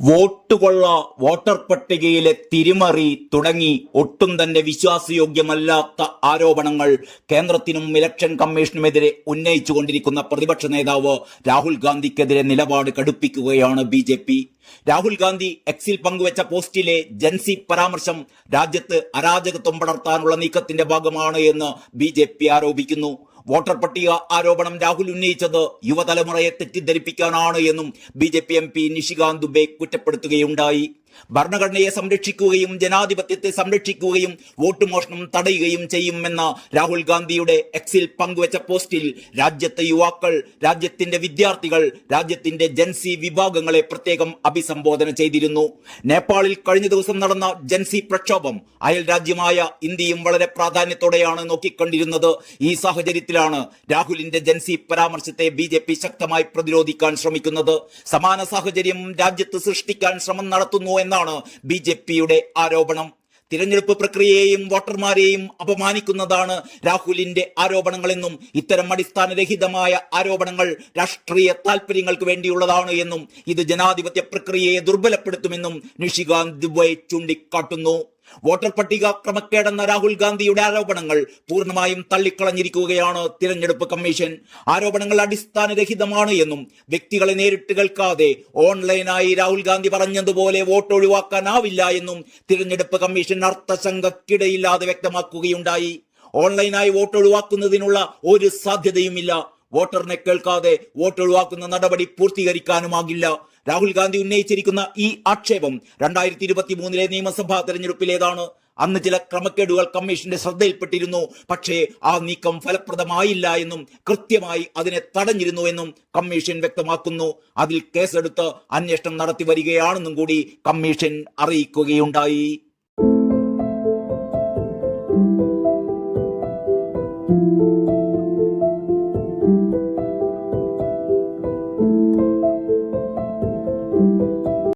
Vote കൊള്ള voter പട്ടികയിലെ തിരിമറി തുടങ്ങി ഒട്ടും തന്നെ വിശ്വാസയോഗ്യമല്ലാത്ത ആരോപണങ്ങൾ കേന്ദ്രത്തിനും ഇലക്ഷൻ കമ്മീഷനുമെതിരെ ഉന്നയിച്ചുകൊണ്ടിരിക്കുന്ന പ്രതിപക്ഷ നേതാവ് രാഹുൽ ഗാന്ധിക്കെതിരെ നിലപാട് കടുപ്പിക്കുകയാണ് B J P. Rahul Gandhi എക്സിൽ പങ്കുവച്ച പോസ്റ്റിലെ ജൻസി പരാമർശം രാജ്യത്ത് അരാജകത്വം പടർത്താനുള്ള നീക്കത്തിന്റെ ഭാഗമാണ് എന്ന് ബി ആരോപിക്കുന്നു. വോട്ടർ പട്ടിക ആരോപണം രാഹുൽ ഉന്നയിച്ചത് യുവതലമുറയെ തെറ്റിദ്ധരിപ്പിക്കാനാണ് എന്നും B J P M P Nishikant Dubey കുറ്റപ്പെടുത്തുകയുണ്ടായി. ഭരണഘടനയെ സംരക്ഷിക്കുകയും ജനാധിപത്യത്തെ സംരക്ഷിക്കുകയും വോട്ട് മോഷണം തടയുകയും ചെയ്യുമെന്ന രാഹുൽ ഗാന്ധിയുടെ എക്സിൽ പങ്കുവച്ച പോസ്റ്റിൽ രാജ്യത്തെ യുവാക്കൾ രാജ്യത്തിന്റെ വിദ്യാർത്ഥികൾ രാജ്യത്തിന്റെ ജൻസി വിഭാഗങ്ങളെ പ്രത്യേകം അഭിസംബോധന ചെയ്തിരുന്നു. നേപ്പാളിൽ കഴിഞ്ഞ ദിവസം നടന്ന ജൻസി പ്രക്ഷോഭം അയൽ രാജ്യമായ ഇന്ത്യയും വളരെ പ്രാധാന്യത്തോടെയാണ് നോക്കിക്കണ്ടിരുന്നത്. ഈ സാഹചര്യത്തിലാണ് രാഹുലിന്റെ ജൻസി പരാമർശത്തെ ബി ശക്തമായി പ്രതിരോധിക്കാൻ ശ്രമിക്കുന്നത്. സമാന സാഹചര്യം രാജ്യത്ത് സൃഷ്ടിക്കാൻ ശ്രമം നടത്തുന്നു എന്നാണ് ബി ജെ പിയുടെ ആരോപണം. തിരഞ്ഞെടുപ്പ് പ്രക്രിയയെയും വോട്ടർമാരെയും അപമാനിക്കുന്നതാണ് രാഹുലിന്റെ ആരോപണങ്ങളെന്നും ഇത്തരം അടിസ്ഥാനരഹിതമായ ആരോപണങ്ങൾ രാഷ്ട്രീയ താൽപര്യങ്ങൾക്ക് വേണ്ടിയുള്ളതാണ് എന്നും ഇത് ജനാധിപത്യ പ്രക്രിയയെ ദുർബലപ്പെടുത്തുമെന്നും നിഷികാന്ത് ദുബൈ ചൂണ്ടിക്കാട്ടുന്നു. വോട്ടർ പട്ടിക ക്രമക്കേടെന്ന രാഹുൽ ഗാന്ധിയുടെ ആരോപണങ്ങൾ പൂർണമായും തള്ളിക്കളഞ്ഞിരിക്കുകയാണ് തിരഞ്ഞെടുപ്പ് കമ്മീഷൻ. ആരോപണങ്ങൾ അടിസ്ഥാനരഹിതമാണ് എന്നും വ്യക്തികളെ നേരിട്ട് കേൾക്കാതെ ഓൺലൈനായി രാഹുൽ ഗാന്ധി പറഞ്ഞതുപോലെ വോട്ട് ഒഴിവാക്കാനാവില്ല എന്നും തിരഞ്ഞെടുപ്പ് കമ്മീഷൻ അർത്ഥശങ്കക്കിടയില്ലാതെ വ്യക്തമാക്കുകയുണ്ടായി. ഓൺലൈനായി വോട്ട് ഒഴിവാക്കുന്നതിനുള്ള ഒരു സാധ്യതയുമില്ല. വോട്ടറിനെ കേൾക്കാതെ വോട്ട് ഒഴിവാക്കുന്ന നടപടി പൂർത്തീകരിക്കാനുമാകില്ല രാഹുൽ ഗാന്ധി ഉന്നയിച്ചിരിക്കുന്ന ഈ ആക്ഷേപം രണ്ടായിരത്തി ഇരുപത്തി മൂന്നിലെ നിയമസഭാ തെരഞ്ഞെടുപ്പിലേതാണ്. അന്ന് ചില ക്രമക്കേടുകൾ കമ്മീഷന്റെ ശ്രദ്ധയിൽപ്പെട്ടിരുന്നു. പക്ഷേ ആ നീക്കം ഫലപ്രദമായില്ല എന്നും കൃത്യമായി അതിനെ തടഞ്ഞിരുന്നു എന്നും കമ്മീഷൻ വ്യക്തമാക്കുന്നു. അതിൽ കേസെടുത്ത് അന്വേഷണം നടത്തി വരികയാണെന്നും കൂടി കമ്മീഷൻ അറിയിക്കുകയുണ്ടായി. thank you